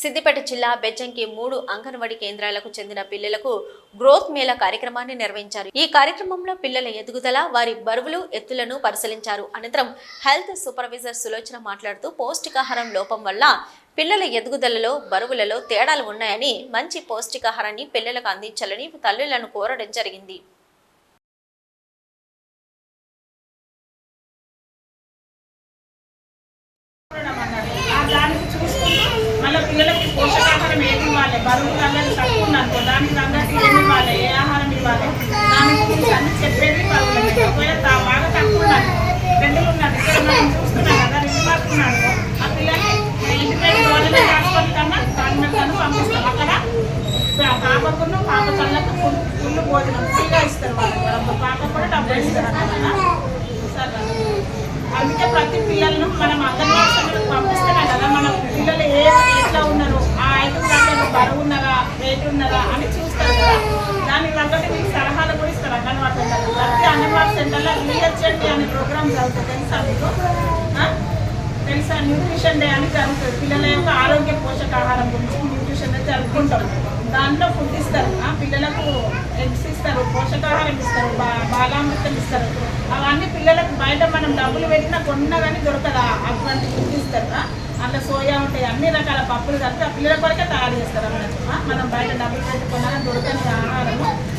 సిద్దిపేట జిల్లా బెజ్జంకి మూడు అంగన్వాడీ కేంద్రాలకు చెందిన పిల్లలకు గ్రోత్ మేళ కార్యక్రమాన్ని నిర్వహించారు. ఈ కార్యక్రమంలో పిల్లల ఎదుగుదల వారి బరువులు ఎత్తులను పరిశీలించారు. అనంతరం హెల్త్ సూపర్వైజర్ సులోచన మాట్లాడుతూ పౌష్టికాహారం లోపం వల్ల పిల్లల ఎదుగుదలలో బరువులలో తేడాలు ఉన్నాయని మంచి పౌష్టికాహారాన్ని పిల్లలకు అందించాలని తల్లులను కోరడం జరిగింది. దానికి చూసుకుంటూ మళ్ళీ పిల్లలకి పోషకాహారం ఏమి ఇవ్వాలి? బరువు అన్నది తక్కువ ఉందనుకో దానికి తగ్గట్టు ఏమి ఇవ్వాలి? ఏ ఆహారం ఇవ్వాలి? దాని గురించి అన్ని చెప్పేది బరువులకి ఒకవేళ బాగా తక్కువ ఉన్నారు రెండులు ఉన్నారు ఇక్కడ మనం చూస్తున్నాం కదా రెండు పడుతున్నాను ఆ పిల్లల్ని ఇంటికి గవర్నమెంట్ హాస్పిటల్ కన్నా గవర్నమెంట్ కన్నా పంపిస్తాం. అక్కడ పాపకును పాప కళ్ళకు ఫుల్ ఫుల్ భోజనం ఫ్రీగా ఇస్తారు వాళ్ళు. పాప కూడా డబ్బులు ఇస్తారు అక్కడ సరే. అందుకే ప్రతి పిల్లలను మనం అంగన్వాడీ సెంటర్కి పంపిస్తేనే కదా మన పిల్లలు ఏ ఎట్లా ఉన్నారు ఆ ఐదు గంటలు బరువు ఉన్నదా వెయిట్ ఉన్నదా అని చూస్తారు కదా. దానికి తగ్గట్టు మీకు సలహాలు కూడా ఇస్తారు అంగన్వాడీ సెంటర్ ప్రతి అంగన్వాడీ సెంటర్లో రీహెచ్ఎండి అనే ప్రోగ్రామ్ జరుగుతుంది. తెలుసా మీకు? తెలుసా? న్యూట్రిషన్ డే అని జరుగుతుంది. పిల్లల యొక్క ఆరోగ్య పోషకాహారం గురించి న్యూట్రిషన్ డే జరుపుకుంటాం. దాంట్లో ఫుడ్ ఇస్తారు. పిల్లలకు ఎగ్స్ ఇస్తారు పోషకాహారం ఇస్తారు బా- బాలామృతం ఇస్తారు. అవన్నీ పిల్లలకు బయట మనం డబ్బులు పెట్టినా కొన్నా కానీ దొరకదు? అటువంటి ఫుడ్ ఇస్తారు. అంత సోయా ఉంటాయి అన్ని రకాల పప్పులు కలిపి ఆ పిల్లల కొరకే తయారు చేస్తారు అన్నట్టు. మనం బయట డబ్బులు పెట్టుకున్నా దొరకని ఆహారము.